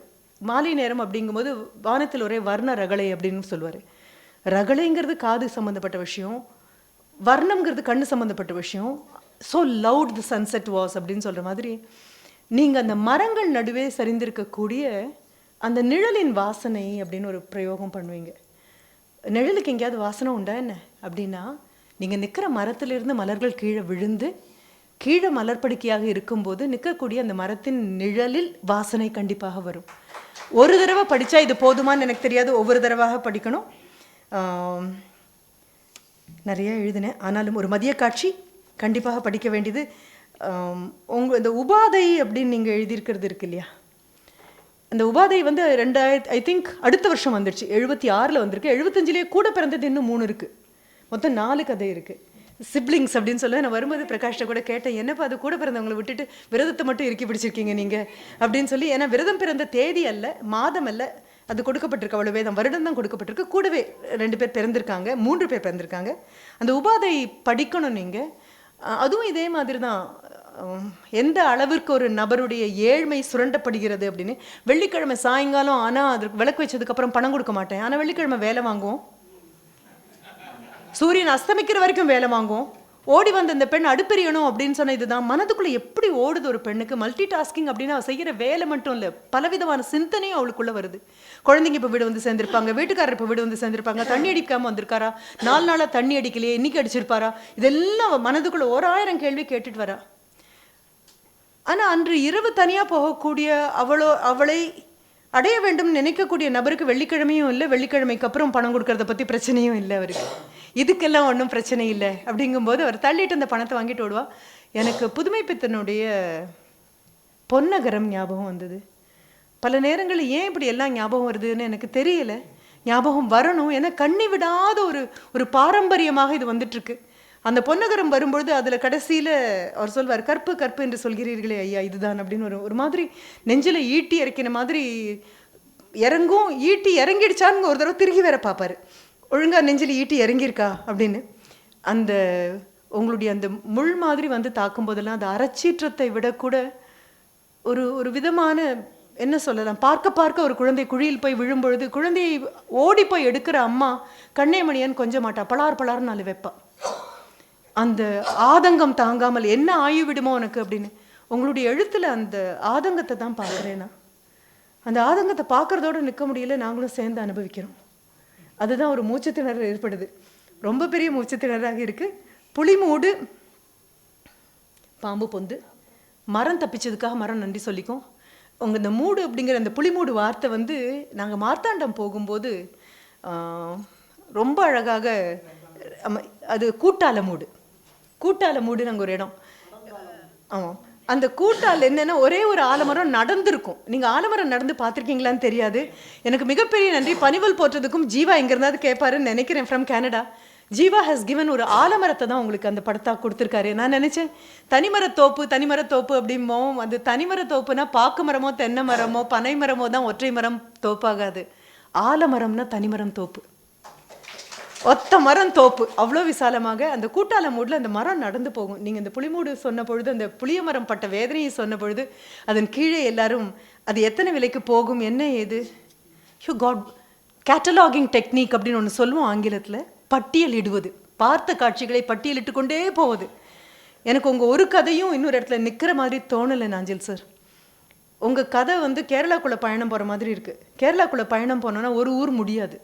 மாலை நேரம் அப்படிங்கும்போது வானத்தில் ஒரே வர்ண ரகளை அப்படின்னு சொல்லுவார். ரகளைங்கிறது காது சம்மந்தப்பட்ட விஷயம் வர்ணம்ங்கிறது கண்ணு சம்மந்தப்பட்ட விஷயம். So loud the sunset was அப்படின்னு சொல்கிற மாதிரி நீங்கள் அந்த மரங்கள் நடுவே சரிந்திருக்கக்கூடிய அந்த நிழலின் வாசனை அப்படின்னு ஒரு பிரயோகம் பண்ணுவீங்க. நிழலுக்கு எங்கேயாவது வாசனை உண்டா என்ன? அப்படின்னா நீங்கள் நிற்கிற மரத்திலிருந்து மலர்கள் கீழே விழுந்து கீழே மலர்படுக்கையாக இருக்கும்போது நிற்கக்கூடிய அந்த மரத்தின் நிழலில் வாசனை கண்டிப்பாக வரும். ஒரு தடவை படித்தா இது போதுமான்னு எனக்கு தெரியாது. ஒவ்வொரு தடவாக படிக்கணும். நிறைய எழுதினேன். ஆனாலும் ஒரு மதிய காட்சி கண்டிப்பாக படிக்க வேண்டியது உங்கள் உங்க இந்த உபாதை அப்படின்னு நீங்கள் எழுதியிருக்கிறது இருக்கு இல்லையா? அந்த உபாதை வந்து ரெண்டாயிரத்தி ஐ திங்க் அடுத்த வருஷம் வந்துடுச்சு. எழுபத்தி ஆறில் வந்திருக்கு. எழுபத்தஞ்சிலேயே கூட பிறந்தது இன்னும் மூணு இருக்குது மொத்தம் நாலு கதை இருக்குது சிப்ளிங்ஸ் அப்படின்னு சொல்ல நான் வரும்போது பிரகாஷ்ட கூட கேட்டேன் என்னப்பா அது கூட பிறந்தவங்களை விட்டுட்டு விரதத்தை மட்டும் இறுக்கி பிடிச்சிருக்கீங்க நீங்கள் அப்படின்னு சொல்லி ஏன்னா விரதம் பிறந்த தேதி அல்ல மாதம் அல்ல அது கொடுக்கப்பட்டிருக்கு அவ்வளோ வேதம். வருடம் தான் கொடுக்கப்பட்டிருக்கு. கூடவே ரெண்டு பேர் பிறந்திருக்காங்க மூன்று பேர் பிறந்திருக்காங்க. அந்த உபாதை படிக்கணும் நீங்கள் அதுவும் இதே மாதிரி தான் எந்த அளவிற்கு ஒரு நபருடைய ஏழ்மை சுரண்டப்படுகிறது அப்படின்னு வெள்ளிக்கிழமை சாயங்காலம் ஆனால் அதற்கு விளக்கு வச்சதுக்கப்புறம் பணம் கொடுக்க மாட்டேன். ஆனால் வெள்ளிக்கிழமை வேலை வாங்குவோம். சூரியன் அஸ்தமிக்கிற வரைக்கும் வேலை வாங்குவோம். ஓடி வந்த இந்த பெண் அடுப்பெரியணும் அப்படின்னு சொன்ன இதுதான். மனதுக்குள்ளே எப்படி ஓடுது ஒரு பெண்ணுக்கு? மல்டி டாஸ்கிங் அப்படின்னு அவள் செய்கிற வேலை மட்டும் இல்லை பலவிதமான சிந்தனையும் அவளுக்குள்ளே வருது. குழந்தைங்க இப்போ வீடு வந்து சேர்ந்திருப்பாங்க வீட்டுக்காரர் இப்போ வீடு வந்து சேர்ந்திருப்பாங்க. தண்ணி அடிக்காமல் வந்திருக்காரா? நாலு நாளாக தண்ணி அடிக்கலையே இன்னைக்கு அடிச்சிருப்பாரா? இதெல்லாம் மனதுக்குள்ளே மனதுக்குள்ள ஓராயிரம் கேள்வி கேட்டுட்டு வரா. ஆனால் அன்று இரவு தனியாக போகக்கூடிய அவளோ அவளை அடைய வேண்டும் நினைக்கக்கூடிய நபருக்கு வெள்ளிக்கிழமையும் இல்லை வெள்ளிக்கிழமைக்கு அப்புறம் பணம் கொடுக்கறத பற்றி பிரச்சனையும் இல்லை அவருக்கு. இதுக்கெல்லாம் ஒன்றும் பிரச்சனை இல்லை. அப்படிங்கும்போது அவர் தள்ளிட்டு அந்த பணத்தை வாங்கிட்டு விடுவா எனக்கு புதுமை பித்தனுடைய பொன்னகரம் ஞாபகம் வந்தது. பல நேரங்களில் ஏன் இப்படி எல்லாம் ஞாபகம் வருதுன்னு எனக்கு தெரியல. ஞாபகம் வரணும். ஏன்னா கண்ணி விடாத ஒரு ஒரு பாரம்பரியமாக இது வந்துட்டுருக்கு அந்த பொன்னகரம் வரும்பொழுது அதில் கடைசியில் அவர் சொல்வார் கற்பு கற்பு என்று சொல்கிறீர்களே ஐயா இதுதான் அப்படின்னு ஒரு ஒரு மாதிரி நெஞ்சில் ஈட்டி இறக்கின மாதிரி இறங்கும் ஈட்டி இறங்கிடுச்சான்னு ஒரு தடவை திரும்பி வேற பார்ப்பார். ஒழுங்காக நெஞ்சில் ஈட்டி இறங்கியிருக்கா? அப்படின்னு. அந்த உங்களுடைய அந்த முள் மாதிரி வந்து தாக்கும் போதெல்லாம் அந்த அறச்சீற்றத்தை விட கூட ஒரு ஒரு விதமான என்ன சொல்லலாம் பார்க்க பார்க்க ஒரு குழந்தை குழியில் போய் விழும்பொழுது குழந்தையை ஓடி போய் எடுக்கிற அம்மா கண்ணேமணியன் கொஞ்சம் மாட்டா பலார் பலார்னு நாலு வைப்பா அந்த ஆதங்கம் தாங்காமல் என்ன ஆயு விடுமோ உனக்கு அப்படின்னு. உங்களுடைய எழுத்துல அந்த ஆதங்கத்தை தான் பார்க்குறேன்னா நான் அந்த ஆதங்கத்தை பார்க்கறதோட நிற்க முடியல நாங்களும் சேர்ந்து அனுபவிக்கிறோம். அதுதான் ஒரு மூச்சுத்திணறல் ஏற்படுது. ரொம்ப பெரிய மூச்சுத்திணறாக இருக்கு. புளிமூடு பாம்பு பொந்து மரம் தப்பிச்சதுக்காக மரம் நன்றி சொல்லிக்கும். உங்க இந்த மூடு அப்படிங்கிற அந்த புளிமூடு வார்த்தை வந்து நாங்கள் மார்த்தாண்டம் போகும்போது ரொம்ப அழகாக அது கூட்டால மூடு. கூட்டால மூடு நாங்க ஒரு இடம். ஆமாம் அந்த கூட்டால் என்னென்னா ஒரே ஒரு ஆலமரம் நடந்திருக்கும். நீங்கள் ஆலமரம் நடந்து பார்த்துருக்கீங்களான்னு தெரியாது. எனக்கு மிகப்பெரிய நன்றி. பனிவல் போற்றதுக்கும் ஜீவா எங்க இருந்தாவது கேட்பாருன்னு நினைக்கிறேன் from Canada Jeeva has given ஒரு ஆலமரத்தை தான் உங்களுக்கு அந்த படத்தாக கொடுத்துருக்காரு. நான் நினைச்சேன் தனிமரத்தோப்பு தனிமரத்தோப்பு அப்படிம்போம் அது தனிமரத்தோப்புனா பாக்கு மரமோ தென்னை மரமோ பனை மரமோ தான் ஒற்றை மரம் தோப்பாகாது. ஆலமரம்னா தனிமரம் தோப்பு. ஒத்த மரம் தோப்பு. அவ்வளோ விசாலமாக அந்த கூட்டால மூடில் அந்த மரம் நடந்து போகும். நீங்கள் இந்த புளிமூடு சொன்ன பொழுது அந்த புளிய மரம் பட்ட வேதனையை சொன்ன பொழுது அதன் கீழே எல்லாரும் அது எத்தனை விலைக்கு போகும்? என்ன ஏது? யூ காட் கேட்டலாகிங் டெக்னிக் அப்படின்னு ஒன்று சொல்லுவோம் ஆங்கிலத்துல. பட்டியலிடுவது பார்த்த காட்சிகளை பட்டியலிட்டு கொண்டே போவது. எனக்கு உங்கள் ஒரு கதையும் இன்னொரு இடத்துல நிற்கிற மாதிரி தோணலை நாஞ்சில் சார். உங்கள் கதை வந்து கேரளாக்குள்ளே பயணம் போகிற மாதிரி இருக்குது கேரளாக்குள்ளே பயணம் போனோன்னா ஒரு ஊர் முடியாது.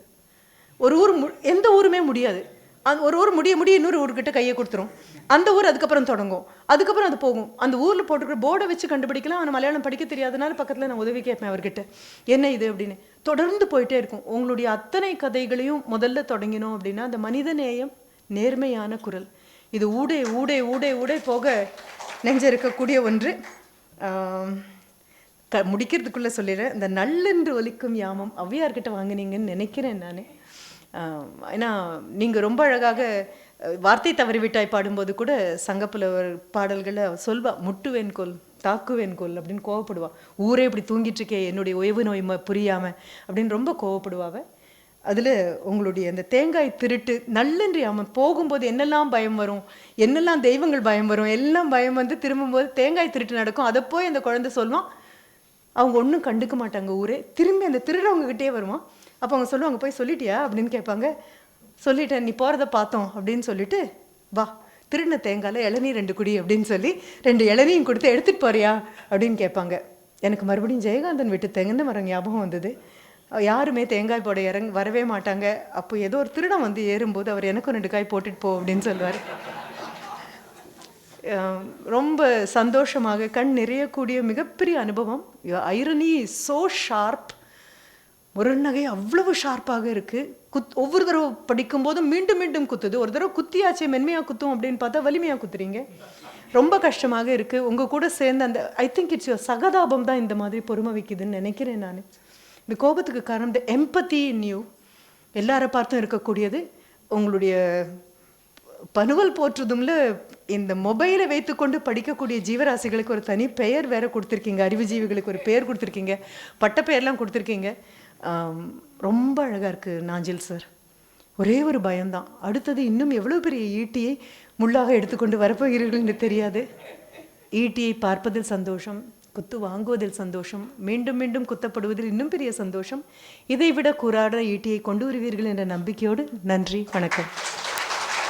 ஒரு ஊர் மு- எந்த ஊருமே முடியாது. அந்த ஒரு ஊர் முடிய முடிய இன்னொரு ஊர்கிட்ட கையை கொடுத்துரும். அந்த ஊர் அதுக்கப்புறம் தொடங்கும். அதுக்கப்புறம் அது போகும். அந்த ஊரில் போட்டுக்கிற போர்டை வச்சு கண்டுபிடிக்கலாம். ஆனால் மலையாளம் படிக்க தெரியாதனால பக்கத்தில் நான் உதவி கேட்பேன் அவர்கிட்ட. என்ன இது? அப்படின்னு. தொடர்ந்து போயிட்டே இருக்கும். உங்களுடைய அத்தனை கதைகளையும் முதல்ல தொடங்கினோம் அப்படின்னா அந்த மனித நேயம் நேர்மையான குரல். இது ஊடே ஊடே ஊடே ஊடே போக நெஞ்சிருக்கக்கூடிய ஒன்று. க முடிக்கிறதுக்குள்ளே சொல்லிடுறேன். இந்த நல்லென்று ஒலிக்கும் யாமம் ஔவையார்கிட்ட வாங்கினீங்கன்னு நினைக்கிறேன் நான். ஏன்னா நீங்கள் ரொம்ப அழகாக வார்த்தை தவறிவிட்டாய் பாடும்போது கூட சங்கப்புலவர் பாடல்களை சொல்வா முட்டுவேன் கொல் தாக்குவேன் கொல் அப்படின்னு கோவப்படுவா. ஊரே இப்படி தூங்கிட்டு இருக்கே என்னுடைய ஓய்வு நோய் புரியாமல் அப்படின்னு ரொம்ப கோவப்படுவாவ அதில் உங்களுடைய அந்த தேங்காய் திருட்டு நல்லன்றி அவன் போகும்போது என்னெல்லாம் பயம் வரும் என்னெல்லாம் தெய்வங்கள் பயம் வரும் எல்லாம் பயம் வந்து திரும்பும்போது தேங்காய் திருட்டு நடக்கும். அதை போய் அந்த குழந்தை சொல்லுவான். அவங்க ஒன்றும் கண்டுக்க மாட்டாங்க ஊரே. திரும்பி அந்த திருடவங்ககிட்டே வருவான். அப்போ அவங்க சொல்லுவாங்க போய் சொல்லிட்டியா? அப்படின்னு கேட்பாங்க. சொல்லிட்டேன் நீ போகிறத பார்த்தோம் அப்படின்னு சொல்லிட்டு வா திருடின தேங்காயில் இளநீர் ரெண்டு குடி அப்படின்னு சொல்லி ரெண்டு இளநீயும் கொடுத்து எடுத்துகிட்டு போறியா? அப்படின்னு கேட்பாங்க. எனக்கு மறுபடியும் ஜெயகாந்தன் விட்டு தெங்கன மரம் ஞாபகம் வந்தது. யாருமே தேங்காய் போட இறங்க வரவே மாட்டாங்க. அப்போ ஏதோ ஒரு திருடம் வந்து ஏறும்போது அவர் எனக்கும் ரெண்டு காய் போட்டுட்டு போ அப்படின்னு சொல்லுவார். ரொம்ப சந்தோஷமாக கண் நிறையக்கூடிய மிகப்பெரிய அனுபவம். ஐரனி சோ ஷார்ப் ஒரு நகை அவ்வளவு ஷார்ப்பாக இருக்குது குத் ஒவ்வொரு தடவை படிக்கும்போதும் மீண்டும் மீண்டும் குத்துது. ஒரு தடவை குத்தியாச்சே மென்மையாக குத்தும் அப்படின்னு பார்த்தா வலிமையாக குத்துறீங்க. ரொம்ப கஷ்டமாக இருக்குது உங்கள் கூட சேர்ந்து அந்த ஐ திங்க் இட்ஸ் யோர் சகதாபம் தான் இந்த மாதிரி பொறுமை வைக்குதுன்னு நினைக்கிறேன் நான். இந்த கோபத்துக்கு காரணம் இந்த எம்பத்தி இன் யூ எல்லாரை பார்த்தும் இருக்கக்கூடியது. உங்களுடைய பனுவல் போற்றுதும்ல இந்த மொபைலை வைத்துக்கொண்டு படிக்கக்கூடிய ஜீவராசிகளுக்கு ஒரு தனி பெயர் வேற கொடுத்துருக்கீங்க. அறிவுஜீவிகளுக்கு ஒரு பெயர் கொடுத்துருக்கீங்க. பட்ட பெயர்லாம் கொடுத்துருக்கீங்க. ரொம்ப அழகாக இருக்குது நாஞ்சில் சார். ஒரே ஒரு பயம்தான். அடுத்தது இன்னும் எவ்வளோ பெரிய ஈட்டியை முள்ளாக எடுத்துக்கொண்டு வரப்போகிறீர்கள் என்று தெரியாது. ஈட்டியை பார்ப்பதில் சந்தோஷம் குத்து வாங்குவதில் சந்தோஷம் மீண்டும் மீண்டும் குத்தப்படுவதில் இன்னும் பெரிய சந்தோஷம். இதைவிட கூறாட ஈட்டியை கொண்டு வருவீர்கள் என்ற நம்பிக்கையோடு நன்றி வணக்கம்.